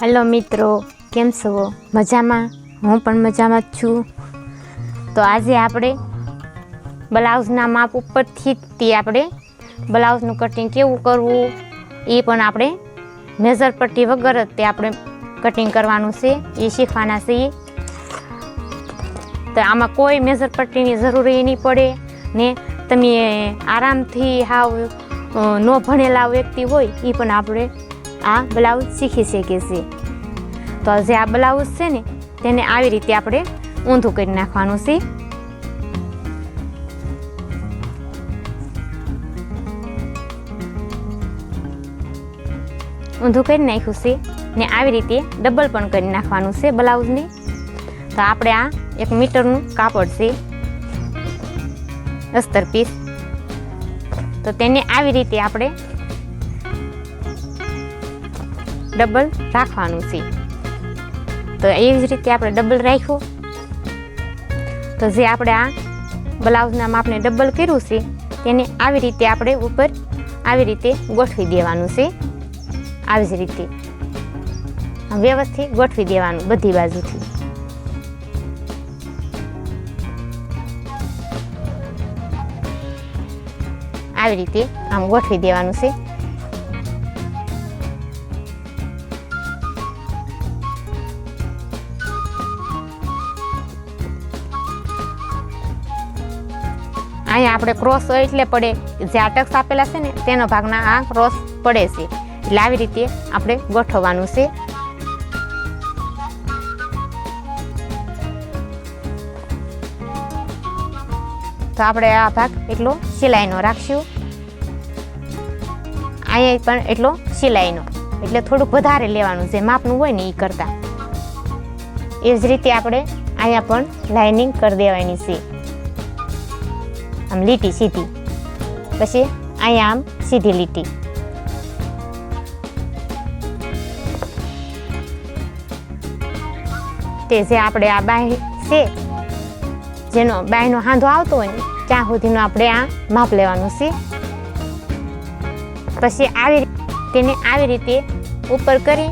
Hello મિત્રો, કેમ છો? મજામાં? હું પણ મજામાં જ છું. તો આજે આપણે બ્લાઉઝના માપ ઉપરથી તે આપણે બ્લાઉઝનું કટિંગ કેવું કરવું એ પણ આપણે મેઝર પટ્ટી વગર જ તે આપણે કટિંગ કરવાનું છે, એ શીખવાના છીએ. તો આમાં કોઈ મેઝર પટ્ટીની એ નહીં પડે ને તમે આરામથી હાવ ન ભણેલા વ્યક્તિ હોય, એ પણ આપણે આ બ્લાઉઝ શીખી શકીએ છીએ. તો જે આ બ્લાઉઝ છે ને, તેને આવી રીતે આપણે ઊંધું કરી નાખવાનું છે. ઊંધું કરી નાખ્યું છે ને આવી રીતે ડબલ પણ કરી નાખવાનું છે બ્લાઉઝને. તો આપણે આ એક મીટરનું કાપડ છે, અસ્તર પીસ. તો તેને આવી રીતે આપણે ડબલ રાખવાનું છે. તો એવી જ રીતે આપણે ડબલ રાખ્યું. તો જે આપણે આ બ્લાઉઝના માપને ડબલ કર્યું છે, તેને આવી રીતે આપણે ઉપર આવી રીતે ગોઠવી દેવાનું છે. આવી જ રીતે. વ્યવસ્થિત ગોઠવી દેવાનું બધી બાજુથી. આવી રીતે આમ ગોઠવી દેવાનું છે. અહીંયા આપણે ક્રોસ એટલે પડે. જે આ ટક્સ આપેલા છે ને, તેનો ભાગના આ ક્રોસ પડે છે. એટલે આવી રીતે આપણે ગોઠવવાનું છે. તો આપણે આ ભાગ એટલો સિલાઈનો રાખશું. અહીંયા પણ એટલો સિલાઈનો. એટલે થોડુંક વધારે લેવાનું જે માપનું હોય ને એ કરતાં. એ જ રીતે આપણે અહીંયા પણ લાઇનિંગ કરી દેવાની છે. આમ લીટી સીધી પછી અહીંયા આમ સીધી લીટી તે જે આપણે આ બાય છે જેનો બાયનો હાંધો આવતો હોય ને, ત્યાં સુધીનો આપણે આ માપ લેવાનું છે. પછી આવી તેને આવી રીતે ઉપર કરી,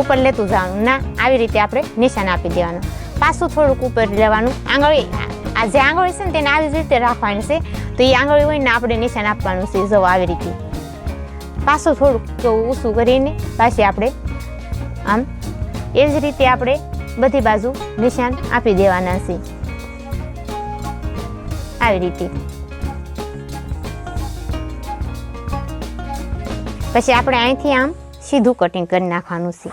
ઉપર લેતું જવાનું. ના, આવી રીતે આપણે નિશાન આપી દેવાનું. પાછું થોડુંક ઉપર લેવાનું. આંગળી આ જે આંગળી છે ને તેને આવી જ રીતે રાખવાની છે. તો એ આંગળી હોય ને આપણે નિશાન આપવાનું છે. જો આવી રીતે પાછું થોડુંક ઊંચું કરીને પાછી આપણે આમ એ જ રીતે આપણે બધી બાજુ નિશાન આપી દેવાના છે. આવી રીતે. પછી આપણે અહીંથી આમ સીધું કટિંગ કરી નાખવાનું છે.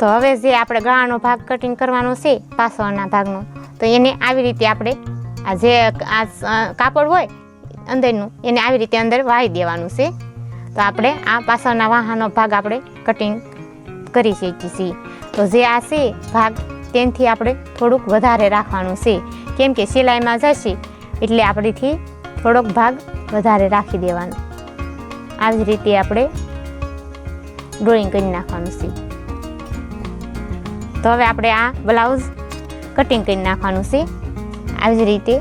તો હવે જે આપણે ગળાનો ભાગ કટિંગ કરવાનો છે, પાછળના ભાગનો, તો એને આવી રીતે આપણે આ જે આ કાપડ હોય, અંદરનું, એને આવી રીતે અંદર વાળી દેવાનું છે. તો આપણે આ પાછળના વાહનનો ભાગ આપણે કટિંગ કરી શકીએ છીએ. તો જે આ છે ભાગ, તેનાથી આપણે થોડુંક વધારે રાખવાનું છે. કેમ કે સિલાઈમાં જશે, એટલે આપણેથી થોડોક ભાગ વધારે રાખી દેવાનો. આવી રીતે આપણે ડ્રોઈંગ કરી નાખવાનું છે. તો હવે આપણે આ બ્લાઉઝ કટિંગ કરી નાખવાનું છે. આવી જ રીતે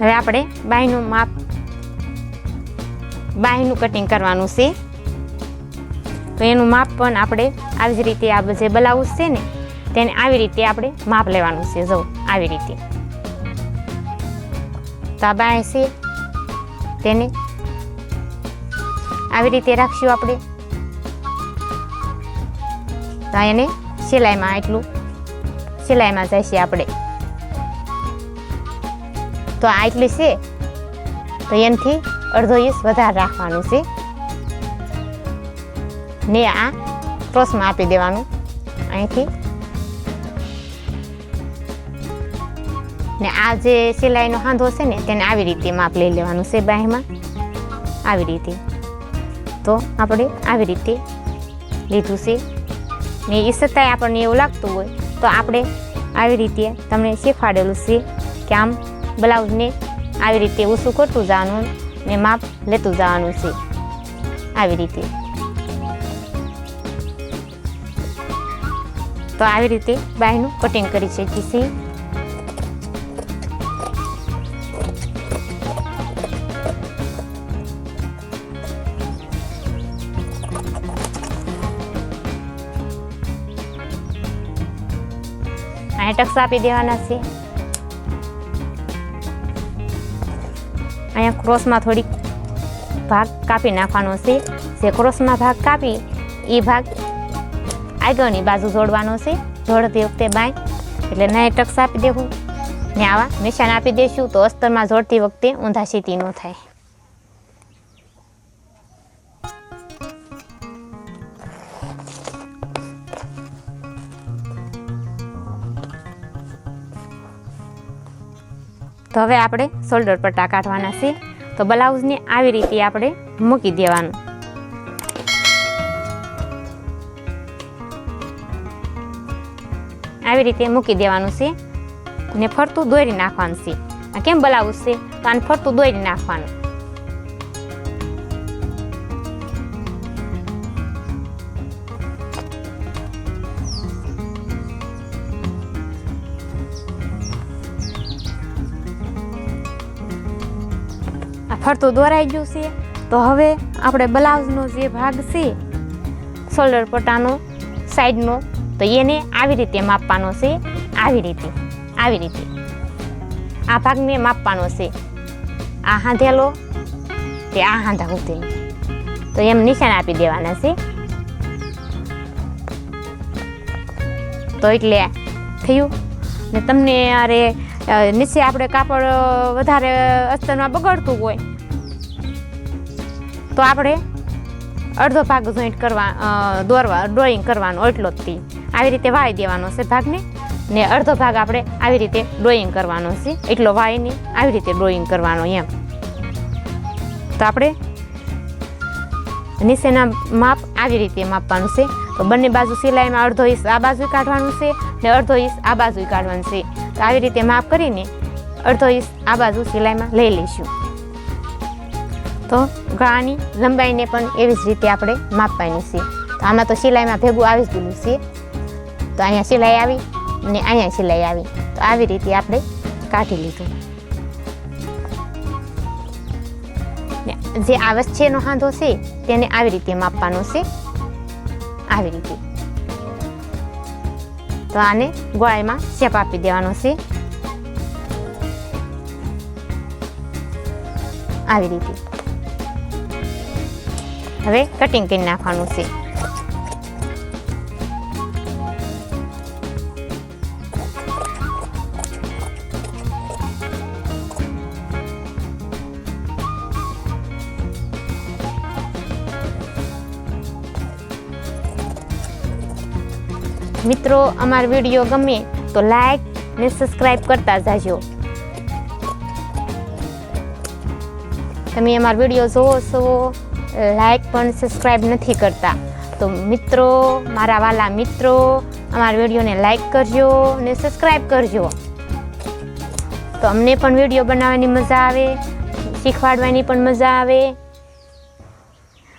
હવે આપણે બાયનું માપ, બાયનું કટિંગ કરવાનું છે. તો એનું માપ પણ આપણે આવી જ રીતે આ જે બ્લાઉઝ છે ને, તેને આવી રીતે આપણે માપ લેવાનું છે. જો, આવી રીતે. તો આ બાય છે. તેને આવી રીતે રાખશું આપણે. તો એને સિલાઈમાં એટલું સિલાઈમાં જશે આપણે. તો આ એટલી છે. તો એનાથી અડધો ઇંચ વધારે રાખવાનું છે. ને આ ક્રોસમાં આપી દેવાનું. અહીંથી. ને આ જે સિલાઈનો હાંધો છે ને, તેને આવી રીતે માપ લઈ લેવાનું છે બાહીમાં આવી રીતે. તો આપણે આવી રીતે લીધું છે. ને એ છતાંય આપણને એવું લાગતું હોય, તો આપણે આવી રીતે તમને શીખવાડેલું છે કે આમ બ્લાઉઝને આવી રીતે ઊંચું કરતું જવાનું ને માપ લેતું જવાનું છે. આવી રીતે. તો આવી રીતે બાયનું કટિંગ કરી શકીએ છીએ ટક્સ આપી દેવાના છે. અહીંયા ક્રોસમાં થોડીક ભાગ કાપી નાખવાનો છે. જે ક્રોસમાં ભાગ કાપી, એ ભાગ આગળની બાજુ જોડવાનો છે. જોડતી વખતે બાય, એટલે નહીં ટક્સ આપી દેવું. ને આવા નિશાન આપી દઈશું તો અસ્તરમાં જોડતી વખતે ઊંધા સીટી ન થાય. તો હવે આપણે શોલ્ડર પટ્ટા કાઢવાના છે. તો બ્લાઉઝને આવી રીતે આપણે મૂકી દેવાનું. આવી રીતે મૂકી દેવાનું છે. ને ફરતું દોરી નાખવાનું છે. કેમ બ્લાઉઝ છે? તો આને ફરતું દોરી નાખવાનું. ફરતું દોરાઈ ગયું છે. તો હવે આપણે બ્લાઉઝનો જે ભાગ છે શોલ્ડર પટ્ટાનો સાઈડનો, તો એને આવી રીતે માપવાનો છે. આવી રીતે આવી રીતે. આ ભાગને માપવાનો છે. આ હાંધેલો, તે આ હાંધા સુધી તો એમ નિશાન આપી દેવાના છે. તો એટલે થયું. ને તમને અરે નીચે આપણે કાપડ વધારે અસ્તરમાં બગડતું હોય, તો આપણે અડધો ભાગ જોઈન્ટ કરવા દોરવા ડ્રોઈંગ કરવાનો એટલો જ થી આવી રીતે વાળી દેવાનો છે ભાગને, ને અડધો ભાગ આપણે આવી રીતે ડ્રોઈંગ કરવાનો છે. એટલો વાળીને આવી રીતે ડ્રોઈંગ કરવાનો એમ. તો આપણે નીચેના માપ આવી રીતે માપવાનું છે. તો બંને બાજુ સિલાઈમાં અડધો ઇંચ આ બાજુ કાઢવાનું છે, ને અડધો ઇંચ આ બાજુ કાઢવાનું છે. તો આવી રીતે માપ કરીને અડધો ઇંચ આ બાજુ સિલાઈમાં લઈ લઈશું. તો ગળાની લંબાઈને પણ એવી જ રીતે આપણે માપવાની છે. તો આમાં તો સિલાઈમાં ભેગું આવી જ ગયેલું છે. તો અહીંયા સિલાઈ આવી અને અહીંયા સિલાઈ આવી. તો આવી રીતે આપણે કાઢી લીધું. જે આ વચ્ચેનો હાંધો છે, તેને આવી રીતે માપવાનો છે. આવી રીતે. તો આને ગોળાઈમાં શેપ આપી દેવાનો છે. આવી રીતે. હવે કટિંગ કરી નાખવાનું છે. મિત્રો, અમારો વીડિયો ગમે તો લાઈક ને સબસ્ક્રાઈબ કરતા જાજો. તમે અમારો વીડિયો જોવો છો લાઈક પણ સબસ્ક્રાઈબ નથી કરતા. તો મિત્રો, મારા વાલા મિત્રો, અમારા વિડીયોને લાઈક કરજો ને સબસ્ક્રાઈબ કરજો. તો અમને પણ વીડિયો બનાવવાની મજા આવે, શીખવાડવાની પણ મજા આવે.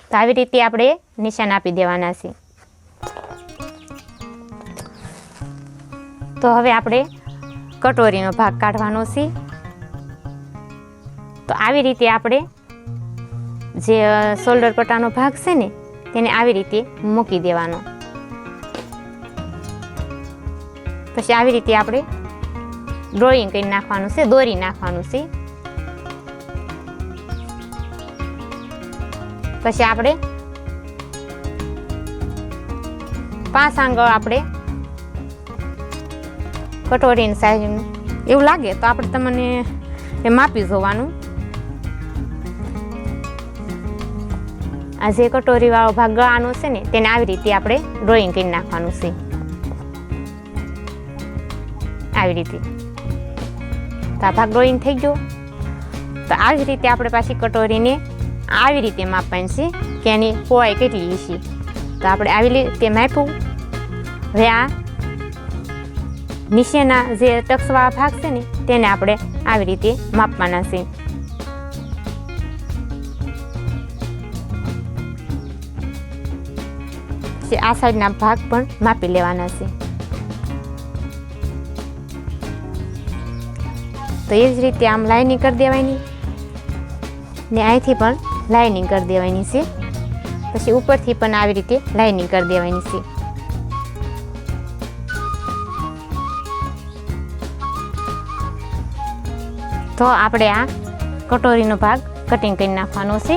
તો આવી રીતે આપણે નિશાન આપી દેવાના છે તો હવે આપણે કટોરીનો ભાગ કાઢવાનો છે. તો આવી રીતે આપણે જે શોલ્ડર પટ્ટાનો ભાગ છે ને, તેને આવી રીતે મૂકી દેવાનો. પછી આવી રીતે આપણે ડ્રોઈંગ કરી નાખવાનું છે, દોરી નાખવાનું છે. પછી આપણે પાંચ આંગળ આપણે કટોરીની સાઈઝ એવું લાગે તો આપણે તમને એ માપી જોવાનું. આ જે કટોરીવાળો ભાગ ગળાનો છે ને, તેને આવી રીતે આપણે ડ્રોઈંગ કરી નાખવાનું છે. આવી રીતે. તો આ ભાગ ડ્રોઈંગ થઈ ગયો. તો આવી રીતે આપણે પાછી કટોરીને આવી રીતે માપવાની છે કે એની પહોળાઈ કેટલી છે તો આપણે આવી રીતે માપ્યું. હવે આ નીચેના જે ટક્સવાળા ભાગ છે ને, તેને આપણે આવી રીતે માપવાના છે. આ સાઈડના ભાગ પણ માપી લેવાના છે. તો એ જ રીતે આમ લાઇનિંગ કરી દેવાની. ને અહીંથી પણ લાઇનિંગ કરી દેવાની છે. પછી ઉપરથી પણ આવી રીતે લાઇનિંગ કરી દેવાની છે. તો આપણે આ કટોરીનો ભાગ કટિંગ કરી નાખવાનો છે.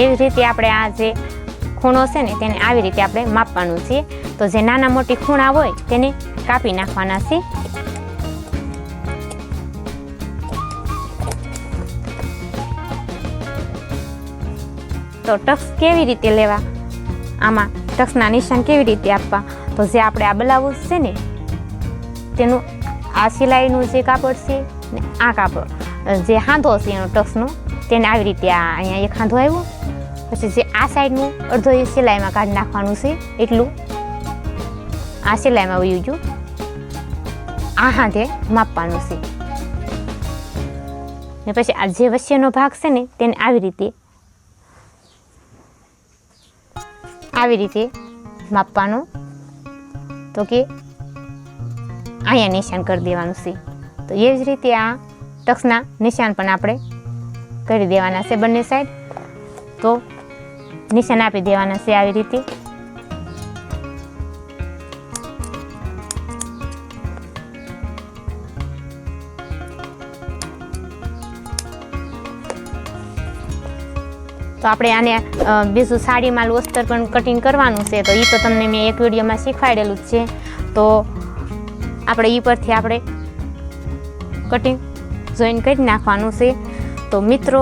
એવી રીતે આપણે આ જે ખૂણો છે ને તેને આવી રીતે આપણે માપવાનું છે. તો જે નાના મોટી ખૂણા હોય તેને કાપી નાખવાના છે. તો ટક્સ કેવી રીતે લેવા? આમાં ટક્સના નિશાન કેવી રીતે આપવા? તો જે આપણે આ બ્લાઉઝ છે ને, તેનું આ સિલાઈનું જે કાપડ છે ને આ કાપડ, જે હાંધો છે એનો ટક્સનો, તેને આવી રીતે આ અહીંયા એક હાંધો આવ્યો. પછી જે આ સાઈડનું અડધો એ સિલાઈમાં કાઢી નાખવાનું છે, એટલું આ સિલાઈમાં વયું ગયું. આ હાથે માપવાનું છે. ને પછી આ જે વચ્ચેનો ભાગ છે ને, તેને આવી રીતે આવી રીતે માપવાનું. તો કે અહીંયા નિશાન કરી દેવાનું છે. તો એ જ રીતે આ ટક્સના નિશાન પણ આપણે કરી દેવાના છે બંને સાઈડ. તો નિશાન આપી દેવાના છે આવી રીતે. તો આપણે આને બીજું સાડીમાં લોસ્ટર પણ કટિંગ કરવાનું છે, તો એ તો તમને મેં એક વિડીયોમાં શીખવાડેલું જ છે. તો આપણે એ પરથી આપણે કટિંગ જોઈન કરી નાખવાનું છે. તો મિત્રો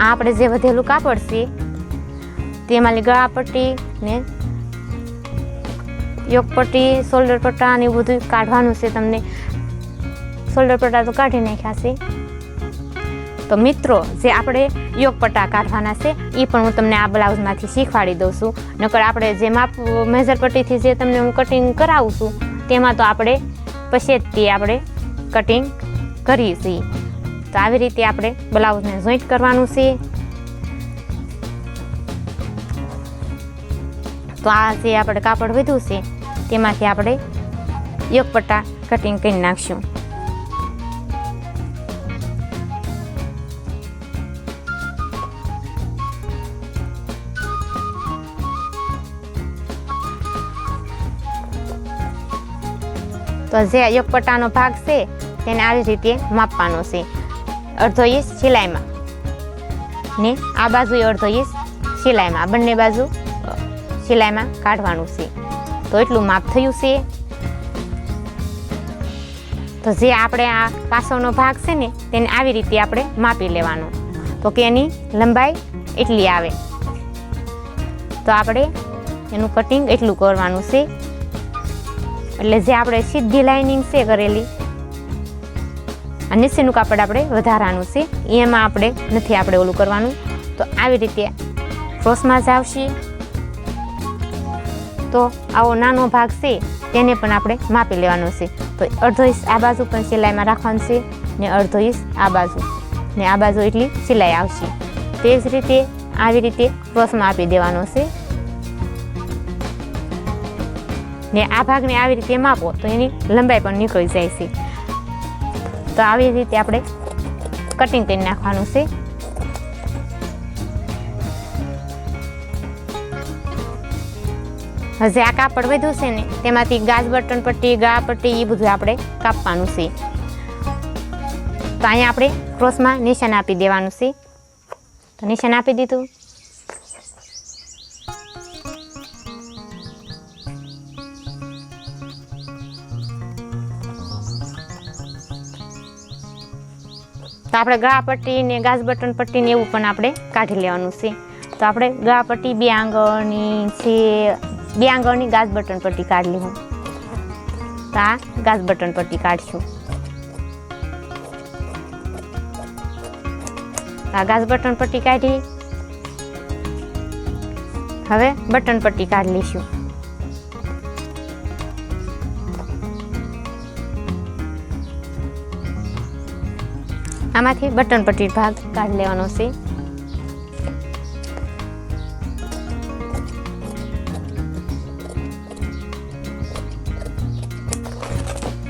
આ આપણે જે વધેલું કાપડ છે, તેમાં ગળા પટ્ટી ને યોગ શોલ્ડર પટ્ટા ને એવું બધું કાઢવાનું છે તમને. શોલ્ડર પટ્ટા તો કાઢી નાખ્યા છે. તો મિત્રો, જે આપણે યોગ પટ્ટા કાઢવાના છે એ પણ હું તમને આ બ્લાઉઝમાંથી શીખવાડી દઉં છું. નકર આપણે જે માપ, મેજર પટ્ટીથી જે તમને હું કટિંગ કરાવું છું, તેમાં તો આપણે પછી જ તે આપણે કટિંગ કરીએ છીએ. તો આવી રીતે આપણે બ્લાઉઝને જોઈન્ટ કરવાનું છે. તો આ જે આપણે કાપડ વધ્યું છે, તેમાંથી આપણે યોગપટ્ટા કટિંગ કરી નાખશું. તો જે યોગપટ્ટાનો ભાગ છે, તેને આવી રીતે માપવાનો છે. અડધો ઇંચ સિલાઈમાં. ને આ બાજુ અડધો ઇંચ સિલાઈમાં બંને બાજુ સિલાઈમાં કાઢવાનું છે. તો એટલું માપ થયું છે. તો જે આપણે આ પાસોનો ભાગ છે ને, તેને આવી રીતે આપણે માપી લેવાનો. તો કે એની લંબાઈ એટલી આવે. તો આપણે એનું કટિંગ એટલું કરવાનું છે. એટલે જે આપણે સીધી લાઇનિંગ છે કરેલી આ નીચેનું કાપડ આપણે વધારાનું છે. એમાં આપણે નથી આપણે ઓલું કરવાનું. તો આવી રીતે ક્રોસમાં જ આવશે. તો આવો નાનો ભાગ છે, તેને પણ આપણે માપી લેવાનો છે. તો અડધો ઇંચ આ બાજુ પણ સિલાઈમાં રાખવાનું છે ને અડધો ઇંચ આ બાજુ. ને આ બાજુ એટલી સિલાઈ આવશે. તે જ રીતે આવી રીતે ક્રોસમાં આપી દેવાનો છે. ને આ ભાગને આવી રીતે માપો તો એની લંબાઈ પણ નીકળી જાય છે. તો આવી રીતે આપણે કટિંગ કરી નાખવાનું છે. જે આ કાપડ વધ્યું છે ને, તેમાંથી ગાજ બટન પટ્ટી, ગા પટ્ટી એ બધું આપણે કાપવાનું છે. તો અહીંયા આપણે ક્રોસમાં નિશાન આપી દેવાનું છે. તો નિશાન આપી દીધું. આપણે ગા પટ્ટી ને ગાજ બટન પટ્ટી ને એવું પણ આપણે કાઢી લેવાનું છે. તો આપણે ગા પટ્ટી બે આંગળની છે બે આંગળની ગાજ બટન પટ્ટી કાઢી લેવું તો આ ગાજ બટન પટ્ટી કાઢશું. આ ગાજ બટન પટ્ટી કાઢી. હવે બટન પટ્ટી કાઢી લઈશું. આમાંથી બટન પટ્ટી ભાગ કાઢી લેવાનો છે.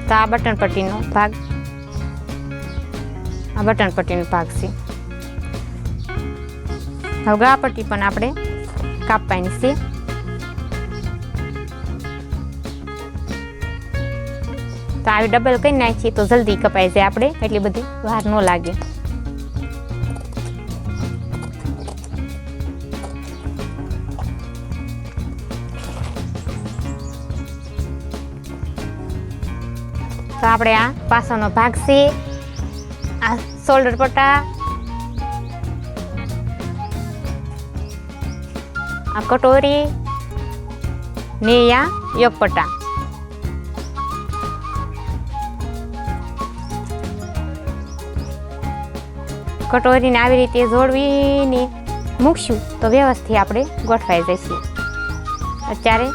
તો આ બટન પટ્ટીનો ભાગ, આ બટન પટ્ટીનો ભાગ છે. હવે ગળા પટ્ટી પણ આપણે કાપવાની છે. તો આવી ડબલ કરી નાખીએ તો જલ્દી કપાઈ જાય આપણે. એટલી બધી વાર ન લાગે. તો આપણે આ પાછળનો ભાગ છે. આ શોલ્ડર પટ્ટા. આ કટોરી. ને આ યોગપટ્ટા કટોરીને આવી રીતે જોડવીને મૂકશું તો વ્યવસ્થિત આપણે ગોઠવાઈ જશે. અત્યારે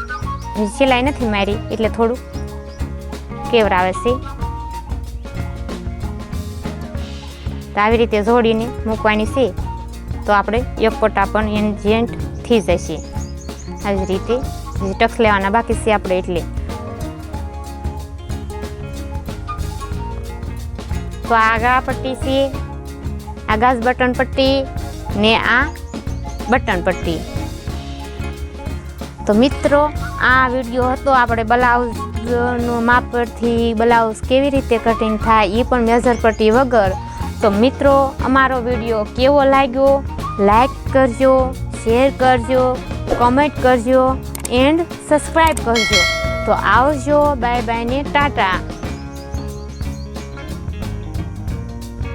સિલાઈ નથી મારી, એટલે થોડું કેવરાવે છે. તો આવી રીતે જોડીને મૂકવાની છે, તો આપણે યોગપટ્ટા પણ એન જેન્ટ થઈ જશે. આવી રીતે ટક્સ લેવાના બાકી છે આપણે એટલે. તો આગા પટ્ટી છે. આ ઘાસ બટન પટ્ટી ને આ બટન પટ્ટી. તો મિત્રો, આ વીડિયો હતો આપણે બ્લાઉઝનું માપ પરથી બ્લાઉઝ કેવી રીતે કટિંગ થાય એ પણ મેઝર પટ્ટી વગર. તો મિત્રો, અમારો વીડિયો કેવો લાગ્યો? લાઈક કરજો શેર કરજો કોમેન્ટ કરજો એન્ડ સબસ્ક્રાઈબ કરજો. તો આવજો બાય બાય ને ટાટા.